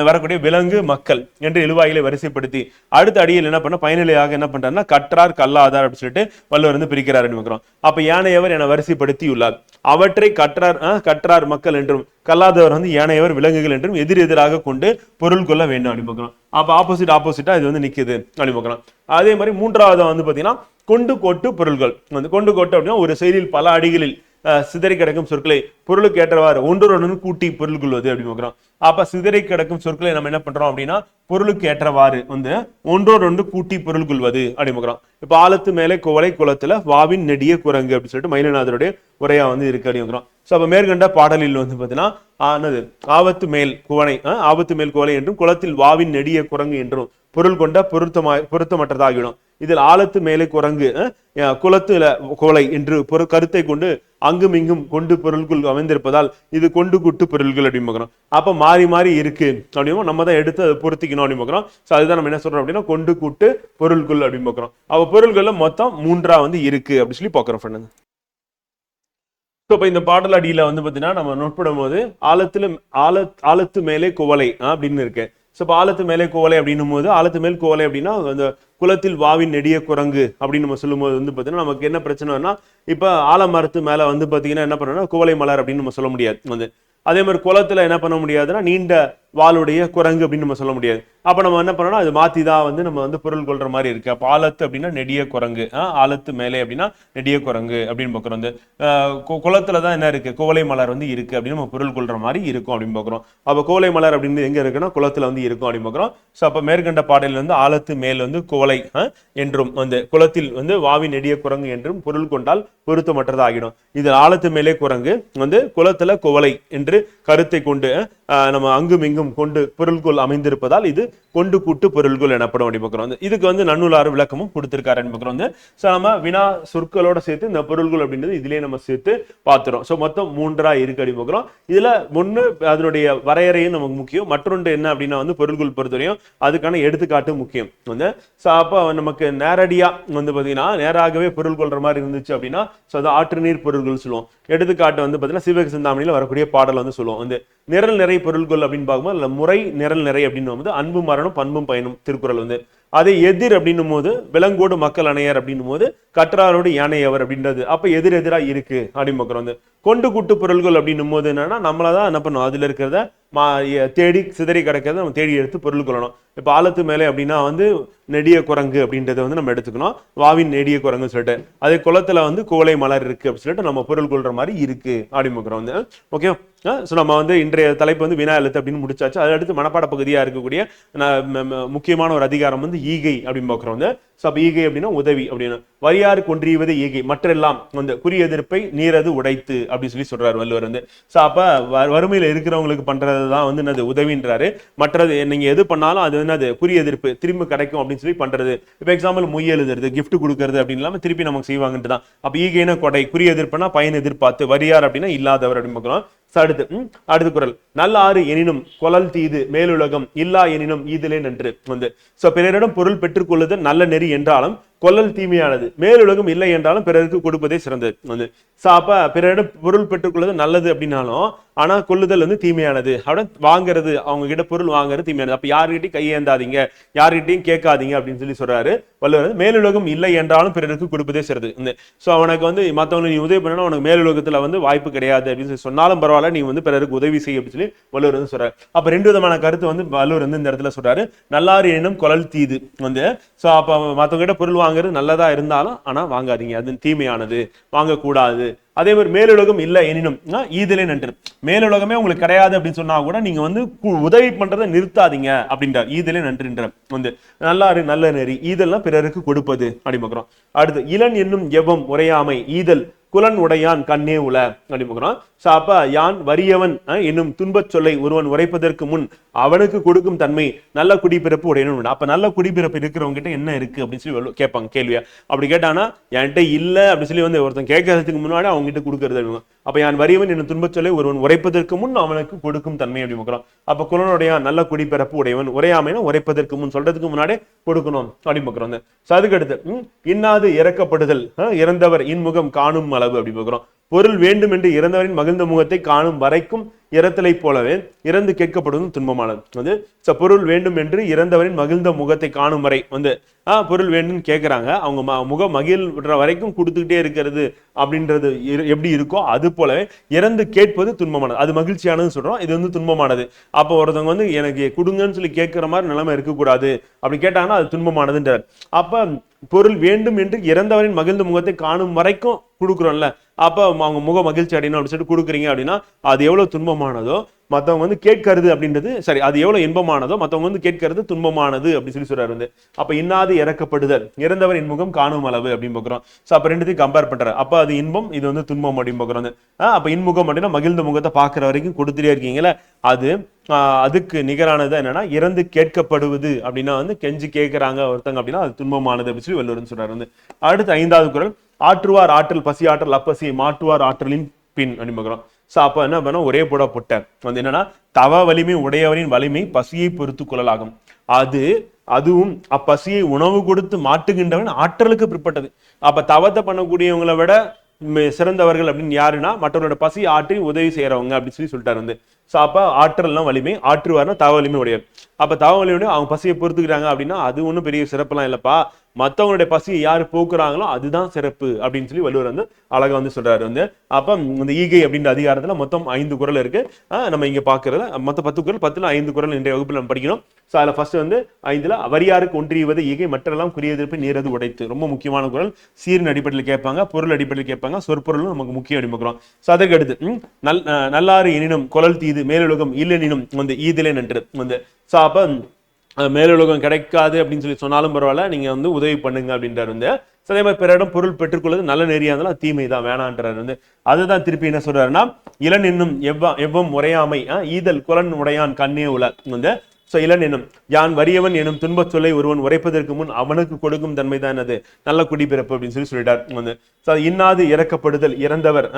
வரக்கூடிய விலங்கு மக்கள் என்று எழுவாயிலை வரிசைப்படுத்தி அடுத்த அடியில் என்ன பண்ண பயனிலையாக என்ன பண்றாருன்னா கற்றார் கல்லாதார் அப்படின்னு சொல்லிட்டு வள்ளுவர் வந்து பிரிக்கிறார் அப்படின்னு பார்க்குறோம். அப்போ யானையவர் என வரிசைப்படுத்தி உள்ளார் அவற்றை கற்றார் கற்றார் மக்கள் என்றும் கல்லாதவர் வந்து யானையவர் விலங்குகள் என்றும் எதிர் எதிராக கொண்டு பொருள் கொள்ள வேண்டும் அப்படின்னு பார்க்குறோம். அப்போ ஆப்போசிட் ஆப்போசிட்டா இது வந்து நிற்குது அப்படின்னு பார்க்குறோம். அதே மாதிரி மூன்றாவது வந்து பார்த்தீங்கன்னா கொண்டு கொட்டு பொருள்கள். வந்து கொண்டு கொட்டு அப்படின்னா ஒரு செயலில் பல அடிகளில் சிதறி கிடக்கும் சொற்களை பொருளுக்கு ஏற்றவாறு ஒன்றொன்று கூட்டி பொருள் கொள்வது அப்படின்னு பார்க்குறோம். அப்ப சிதறி கிடக்கும் சொற்களை நம்ம என்ன பண்றோம் அப்படின்னா பொருளுக்கு ஏற்றவாறு வந்து ஒன்றோடொன்று கூட்டி பொருள் கொள்வது அப்படின்னு பார்க்குறோம். இப்ப ஆழத்து மேலே குவளை குளத்துல வாவின் நெடிய குரங்கு அப்படின்னு சொல்லிட்டு மயிலநாதருடைய உரையா வந்து இருக்கு அப்படின்னு பார்க்குறோம். ஸோ அப்ப மேற்கண்ட பாடலில் வந்து பார்த்தீங்கன்னா ஆனது ஆபத்து மேல் குவனை ஆபத்து மேல் குவளை என்றும் குளத்தில் வாவின் நெடிய குரங்கு என்றும் பொருள் கொண்ட பொருத்தமாய் பொருத்தமற்றதாகிவிடும். இதில் ஆழத்து மேலே குரங்கு குளத்துல கோலை என்று பொரு கருத்தை கொண்டு அங்கும் இங்கும் கொண்டு பொருள்கள் அமைந்திருப்பதால் இது கொண்டு குட்டு பொருள்கள் அப்படின்னு பார்க்குறோம். அப்போ மாறி மாறி இருக்கு அப்படின்னா நம்ம தான் எடுத்து அதை பொருத்திக்கணும் அப்படின்னு பார்க்குறோம். ஸோ அதுதான் நம்ம என்ன சொல்றோம் அப்படின்னா கொண்டு கூட்டு பொருள்கள் அப்படின்னு பார்க்குறோம். அப்போ பொருள்கள்ல மொத்தம் மூன்றா வந்து இருக்கு அப்படின்னு சொல்லி பார்க்குறோம் ஃப்ரெண்டுங்க ஸோ இப்போ இந்த பாடல் அடியில் வந்து பார்த்தீங்கன்னா நம்ம நோட்படும் போது ஆழத்துல ஆழ ஆழத்து மேலே குவலை அப்படின்னு இருக்கு. ஸோ இப்போ ஆழத்து மேலே கோவலை அப்படின்னும் போது ஆழத்து மேல் கோவலை அப்படின்னா அந்த குளத்தில் வாவின் நெடிய குரங்கு அப்படின்னு நம்ம சொல்லும்போது வந்து பார்த்தீங்கன்னா நமக்கு என்ன பிரச்சனைனா இப்போ ஆலமரத்து மேலே வந்து பார்த்தீங்கன்னா என்ன பண்ணணும்னா குவளை மலர் அப்படின்னு நம்ம சொல்ல முடியாது. வந்து அதே மாதிரி குளத்துல என்ன பண்ண முடியாதுன்னா நீண்ட வாளுடைய குரங்கு அப்படின்னு நம்ம சொல்ல முடியாது. அப்ப நம்ம என்ன பண்ணணும் அது மாத்தி தான் வந்து நம்ம வந்து பொருள் கொள்ற மாதிரி இருக்கு. அப்போ ஆலத்து அப்படின்னா நெடிய குரங்கு. ஆலத்து மேலே அப்படின்னா நெடிய குரங்கு அப்படின்னு பார்க்குறோம். வந்து ஆஹ் தான் என்ன இருக்கு? கோவலை மலர் வந்து இருக்கு அப்படின்னு நம்ம பொருள் கொள்ற மாதிரி இருக்கும் அப்படின்னு பார்க்குறோம். அப்போ கோலை மலர் அப்படின்னு எங்க இருக்குன்னா குளத்துல வந்து இருக்கும் அப்படின்னு பார்க்குறோம். ஸோ அப்போ மேற்கண்ட பாடலில் வந்து ஆலத்து மேல் வந்து கோலை என்றும் வந்து குளத்தில் வந்து வாவின் நெடிய குரங்கு என்றும் பொருள் கொண்டால் பொருத்தமற்றதாகிடும். இதில் ஆழத்து மேலே குரங்கு வந்து குளத்துல குவலை என்று கருத்தை கொண்டு நம்ம அங்கும் இங்கும் கொண்டு பொருள்கள் அமைந்திருப்பதால் இது கொண்டு கூட்டு பொருள்கள் எனப்படும் அப்படி பார்க்குறோம் வந்து. இதுக்கு வந்து நன்னூலாறு விளக்கமும் கொடுத்திருக்காரு பார்க்குறோம் வந்து. ஸோ நம்ம வினா சொற்களோட சேர்த்து இந்த பொருள்கள் அப்படின்றது இதுலேயே நம்ம சேர்த்து பார்த்துறோம். ஸோ மொத்தம் மூன்றா இருக்கு அப்படி பார்க்குறோம் இதில் ஒன்று அதனுடைய வரையறையும் நமக்கு முக்கியம். மற்றொன்று என்ன அப்படின்னா வந்து பொருள்கள் பொறுத்தவரையும் அதுக்கான எடுத்துக்காட்டு முக்கியம் வந்து. ஸோ அப்போ நமக்கு நேரடியாக வந்து பார்த்தீங்கன்னா நேராகவே பொருள் கொள்கிற மாதிரி இருந்துச்சு அப்படின்னா ஸோ அது ஆற்று நீர் பொருள்கள் சொல்லுவோம். எடுத்துக்காட்டு வந்து பார்த்தீங்கன்னா சிவக சிந்தாமணியில் வரக்கூடிய பாடல் வந்து சொல்லுவோம். வந்து நிரல் நிறை பொருள்கள் அப்படின்னு பார்க்கும்போது அதுல முறை நிரல் நிறை அப்படின்னு வந்து அன்பு மரணம் பண்பும் பயனும் திருக்குறள் வந்து அதே எதிர் அப்படின்னும் போது விலங்கோடு மக்கள் அணையர் அப்படின்னும் போது கற்றாரோடு யானையவர் அப்படின்றது. அப்ப எதிர் எதிரா இருக்கு அப்படின்னு பார்க்குறோம் வந்து. கொண்டு கூட்டு பொருள்கள் அப்படின்னும் போது என்னன்னா நம்மள தான் என்ன பண்ணும்? அதுல இருக்கிறத மா தேடி சிதறி கிடக்கிறத நம்ம தேடி எடுத்து பொருள் கொள்ளணும். இப்போ ஆழத்து மேலே அப்படின்னா வந்து நெடிய குரங்கு அப்படின்றத வந்து நம்ம எடுத்துக்கணும். வாவின் நெடிய குரங்குன்னு சொல்லிட்டு. அதே குளத்துல வந்து கோலை மலர் இருக்கு அப்படின்னு சொல்லிட்டு நம்ம பொருள் கொள்ற மாதிரி இருக்கு அப்படின்னு பார்க்குறோம் வந்து. ஓகே? ஸோ நம்ம வந்து இன்றைய தலைப்பு வந்து வினா எழுத்து அப்படின்னு முடிச்சாச்சு. அதை அடுத்து மனப்பாட பகுதியா இருக்கக்கூடிய முக்கியமான ஒரு அதிகாரம் வந்து ஈகை அப்படின்னு பார்க்குறோம். வந்து ஸோ அப்போ ஈகை அப்படின்னா உதவி அப்படின்னு. வரியாறு கொன்றியவது ஈகை. மற்றெல்லாம் வந்து குறி எதிர்ப்பை நீரது உடைத்து அப்படின்னு சொல்லி சொல்றாரு வள்ளுவர் வந்து. ஸோ அப்போ வறுமையில் இருக்கிறவங்களுக்கு பண்றது தான் வந்து என்னது? உதவின்றாரு. மற்றது நீங்க எது பண்ணாலும் அது என்னது? குறி எதிர்ப்பு. திரும்ப கிடைக்கும் அப்படின்னு சொல்லி பண்றது. இப்போ எக்ஸாம்பிள் மொய் எழுதுறது கிஃப்ட் கொடுக்கறது அப்படின்னு இல்லாம திருப்பி நமக்கு செய்வாங்கன்ட்டு தான். அப்போ ஈகைனா கொடை. குறி எதிர்ப்புனா பயன் எதிர்பார்த்து. வரியார் அப்படின்னா இல்லாதவர் அப்படின்னு பார்க்கலாம் அடுத்து அடுத்த குரல். நல்ல ஆறு எனினும் கொலல் தீது மேலுலகம் இல்லா எனினும் ஈதிலே நன்று வந்து. சோ பிறரிடம் பொருள் பெற்றுக்கொள்வது நல்ல நெறி என்றாலும் கொல்லல் தீமையானது. மேலுலகம் இல்லை என்றாலும் பிறருக்கு கொடுப்பதே சிறந்தது வந்து. சோ அப்ப பிறரிடம் பொருள் பெற்றுக்கொள்வது நல்லது அப்படின்னாலும் ஆனால் கொள்ளுதல் வந்து தீமையானது. அப்படின் வாங்குறது அவங்க கிட்ட பொருள் வாங்குறது தீமையானது. அப்போ யாருகிட்டயும் கையேந்தாதீங்க யாருகிட்டயும் கேட்காதீங்க அப்படின்னு சொல்லி சொல்றாரு. வள்ளுவர் மேலுலகம் இல்லை என்றாலும் பிறருக்கு கொடுப்பதே சிறது இந்த ஸோ அவனுக்கு வந்து மற்றவங்க நீ உதவி பண்ணணும் உனக்கு மேலுலகத்தில் வந்து வாய்ப்பு கிடையாது அப்படின்னு சொல்லி சொன்னாலும் பரவாயில்ல நீ வந்து பிறருக்கு உதவி செய்ய அப்படின்னு சொல்லி வள்ளுவர் வந்து சொல்றாரு. அப்போ ரெண்டு விதமான கருத்து வந்து வள்ளுவர் வந்து இந்த இடத்துல சொல்றாரு. நல்லாறு எனும் குழல் தீது வந்து ஸோ அப்போ மற்றவங்க கிட்ட பொருள் வாங்குறது நல்லதாக இருந்தாலும் ஆனால் வாங்காதீங்க. அது தீமையானது. வாங்கக்கூடாது. அதே மாதிரி மேலுலகம் இல்லை எனினும். ஆ, ஈதிலே நன்று. மேலுலகமே உங்களுக்கு கிடையாது அப்படின்னு சொன்னா கூட நீங்க வந்து உதவி பண்றதை நிறுத்தாதீங்க அப்படின்றார். ஈதிலே நன்றுன்ற வந்து நல்லாறு நல்ல நெறி. ஈதல்லாம் பிறருக்கு கொடுப்பது அப்படி பார்க்கிறோம் அடுத்து இளன் என்னும் எவ்வம் உரையாமை. ஈதல் குலன் உடையான் கண்ணே உல அப்படி ஸோ அப்ப யான் வறியவன் என்னும் துன்பச் சொல்லை ஒருவன் உரைப்பதற்கு முன் அவனுக்கு கொடுக்கும் தன்மை நல்ல குடிப்பிறப்பு உடையணும் அப்ப நல்ல குடிப்பிறப்பு இருக்கிறவங்க கிட்ட என்ன இருக்கு அப்படின்னு சொல்லி கேட்பாங்க கேள்வியா அப்படி கேட்டானா என்கிட்ட இல்ல அப்படின்னு சொல்லி வந்து ஒருத்தன் கேட்கறதுக்கு முன்னாடி அவங்க கிட்ட கொடுக்கறது அப்படிங்க. அப்ப யான் வறியவன் என்னும் துன்பச் சொல்லை ஒருவன் உரைப்பதற்கு முன் அவனுக்கு கொடுக்கும் தன்மை அப்படி பார்க்கிறோம் அப்ப குலனுடைய நல்ல குடிப்பிறப்பு உடையவன் உரையாமைனா உரைப்பதற்கு முன் சொல்றதுக்கு முன்னாடி கொடுக்கணும் அப்படி சதுக்கடுத்து வந்து. இன்னாது இறக்கப்படுதல் இறந்தவர் இன்முகம் காணும் அளவு அப்படி பார்க்குறோம். பொருள் வேண்டும் என்று இறந்தவரின் மகிழ்ந்த முகத்தை காணும் வரைக்கும் இறத்தலை போலவே இறந்து கேட்கப்படுவதும் துன்பமானது. வந்து ச பொருள் வேண்டும் என்று இறந்தவரின் மகிழ்ந்த முகத்தை காணும் வரை வந்து ஆஹ் பொருள் வேண்டும்னு கேட்குறாங்க அவங்க ம- முகம் மகிழ்ற வரைக்கும் கொடுத்துக்கிட்டே இருக்கிறது அப்படின்றது இரு- எப்படி இருக்கோ அது போலவே இறந்து கேட்பது துன்பமானது. அது மகிழ்ச்சியானதுன்னு சொல்றோம். இது வந்து துன்பமானது. அப்போ ஒருத்தவங்க வந்து எனக்கு கொடுங்கன்னு சொல்லி கேட்கிற மாதிரி நிலைமை இருக்கக்கூடாது. அப்படி கேட்டாங்கன்னா அது துன்பமானதுன்றார். அப்ப பொருள் வேண்டும் என்று இறந்தவரின் மகிழ்ந்த முகத்தை காணும் வரைக்கும் கொடுக்குறோம்ல. அப்போ அவங்க முக மகிழ்ச்சி அடையணும் அப்படின்னு சொல்லிட்டு கொடுக்குறீங்க அப்படின்னா அது எவ்வளோ துன்பமானதோ மற்றவங்க வந்து கேட்கறது அப்படின்றது சரி அது எவ்வளோ இன்பமானதோ மத்தவங்க வந்து கேட்கறது துன்பமானது அப்படின்னு சொல்லி சொல்றாரு வந்து. அப்போ இன்னாது இறக்கப்படுதல் இறந்தவர் இன்முகம் காணும் அளவு அப்படின்னு பார்க்குறோம். ஸோ அப்போ ரெண்டுத்தையும் கம்பேர் பண்ணுறாரு அப்போ அது இன்பம் இது வந்து துன்பம் அப்படின்னு பார்க்குறோம் வந்து. இன்முகம் அப்படின்னா மகிழ்ந்த முகத்தை பார்க்குற வரைக்கும் கொடுத்துட்டே இருக்கீங்களே அது அதுக்கு நிகரானது என்னன்னா இறந்து கேட்கப்படுவது அப்படின்னா வந்து கெஞ்சி கேட்குறாங்க ஒருத்தங்க அப்படின்னா அது துன்பமானது அப்படின்னு சொல்லி வள்ளுவர்னு சொல்றாரு வந்து. அடுத்து ஐந்தாவது குரல். ஆற்றுவார் ஆற்றல் பசி ஆற்றல் அப்பசி மாற்றுவார் ஆற்றலின் பின் அப்படின்னு பார்க்கிறோம். சோ என்ன பண்ண ஒரே போட பொட்டை. வந்து என்னன்னா தவ வலிமை உடையவரின் வலிமை பசியை பொறுத்து கொள்ளலாகும். அது அதுவும் அப்பசியை உணவு கொடுத்து மாட்டுகின்றவன் ஆற்றலுக்கு பிற்பட்டது. அப்ப தவத்தை பண்ணக்கூடியவங்களை விட சிறந்தவர்கள் அப்படின்னு யாருன்னா மற்றவரோட பசி ஆற்றி உதவி செய்யறவங்க அப்படின்னு சொல்லி சொல்லிட்டாரு வந்து. ஸோ அப்போ ஆற்றல்லாம் வலிமை ஆற்றுவார்னா தவ வலிமை உடையவர். அப்போ தவ அவங்க பசியை பொறுத்துக்கிறாங்க அப்படின்னா அது ஒன்றும் பெரிய சிறப்புலாம் இல்லைப்பா. மற்றவங்களுடைய பசியை யார் போக்குறாங்களோ அதுதான் சிறப்பு அப்படின்னு சொல்லி வள்ளுவர் வந்து அழகாக வந்து சொல்றாரு. வந்து அப்போ இந்த ஈகை அப்படின்ற அதிகாரத்தில் மொத்தம் ஐந்து குரல் இருக்கு. ஆஹ் நம்ம இங்கே பாக்குறது மொத்தம் பத்து குரல் பத்துல ஐந்து குரல் இன்றைய வகுப்பில் நம்ம படிக்கணும் ஸோ அதில் ஃபர்ஸ்ட் வந்து ஐந்தில் வரியாருக்கு ஒன்றியவது ஈகை மற்றெல்லாம் குறியெதிர்ப்பு நீரது உடைத்து. ரொம்ப முக்கியமான குரல். சீரின் அடிப்படையில் கேட்பாங்க பொருள் அடிப்படையில் கேட்பாங்க சொற்பொருளும் நமக்கு முக்கியம் அடிமுக்கிறோம் ஸோ அதற்கு அடுத்து நல் நல்லாறு எனினும் குழல் தீது மேலுலகம் இல்லெனினும் வந்து ஈதிலே நன்று. வந்து ஸோ அப்போ மேலுலகம் கிடைக்காது அப்படின்னு சொல்லி சொன்னாலும் பரவாயில்ல நீங்க வந்து உதவி பண்ணுங்க அப்படின்றாரு வந்து. So, அதே மாதிரி இடம் பொருள் பெற்றுக்கொள்வது நல்ல நெறியா இருந்தாலும் தீமை தான் வேணான்றாரு வந்து. அதுதான் திருப்பி என்ன சொல்றாருன்னா இளன் என்னும் எவ்வா எவ்வம் உரையாமை ஈதல் குலன் உடையான் கண்ணே உல வந்து ஸோ இளன் என்னும் யான் வறியவன் எனும் துன்பச் சொல்லை ஒருவன் உரைப்பதற்கு முன் அவனுக்கு கொடுக்கும் தன்மை தான் அது. நல்ல குடிபிறப்பு அப்படின்னு சொல்லி சொல்லிட்டார் வந்து. சோ இன்னாது இறக்கப்படுதல் இறந்தவர்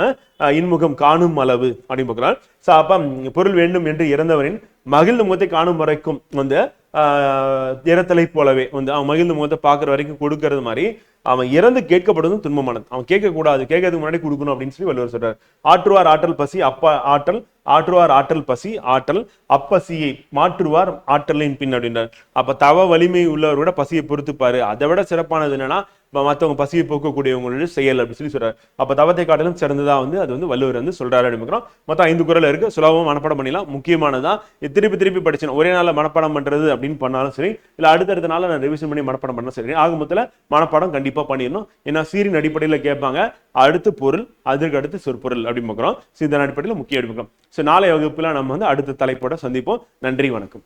இன்முகம் காணும் அளவு அப்படின்னு பார்க்கலாம். ஸோ அப்ப பொருள் வேண்டும் என்று இறந்தவரின் மகிழ்ந்த முகத்தை காணும் வரைக்கும் வந்து ஆஹ், இறத்தலை போலவே வந்து அவன் மகிழ்ந்த முகத்தை பார்க்குற வரைக்கும் கொடுக்கறது மாதிரி அவன் இறந்து கேட்கப்படுவதும் துன்பமானது. அவன் கேட்கக்கூடாது கேட்கறதுக்கு முன்னாடி கொடுக்கணும் அப்படின்னு சொல்லி வள்ளுவர் சொல்றாரு. ஆற்றுவார் ஆற்றல் பசி அப்பா ஆற்றல் ஆற்றுவார் ஆற்றல் பசி ஆற்றல் அப்பசியை மாற்றுவார் ஆற்றலின் பின் அப்படின்றார். அப்ப தவ வலிமை உள்ளவரோட பசியை பொறுத்துப்பாரு. அதை விட சிறப்பானது என்னன்னா இப்போ மற்றவங்க பசியை போக்கக்கூடியவங்களுடைய செயல் அப்படின்னு சொல்லி சொல்றாரு. அப்போ தவத்தை காட்டிலும் சிறந்ததா வந்து அது வந்து வள்ளுவர் வந்து சொல்றாரு அப்படிங்கிறோம் மொத்தம் ஐந்து குரல் இருக்கு. சுலபமாக மனப்பாடம் பண்ணிடலாம். முக்கியமானதான் திருப்பி திருப்பி படிச்சேன் ஒரே நாளில் மனப்பாடம் பண்றது அப்படின்னு பண்ணாலும் சரி இல்லை அடுத்தடுத்த நாளில் நான் ரிவிஷன் பண்ணி மனப்பாடம் பண்ணாலும் சரி ஆக மொத்தத்தில் மனப்பாடம் கண்டிப்பாக பண்ணிடணும். ஏன்னா சீரின் அடிப்படையில் கேட்பாங்க அடுத்து பொருள் அதற்கு அடுத்து சொற்பொருள் அப்படின்னு பார்க்குறோம் இதன் அடிப்படையில் முக்கிய எடுப்புக்கிறோம் ஸோ நாளை வகுப்பில் நம்ம வந்து அடுத்த தலைப்போட சந்திப்போம். நன்றி வணக்கம்.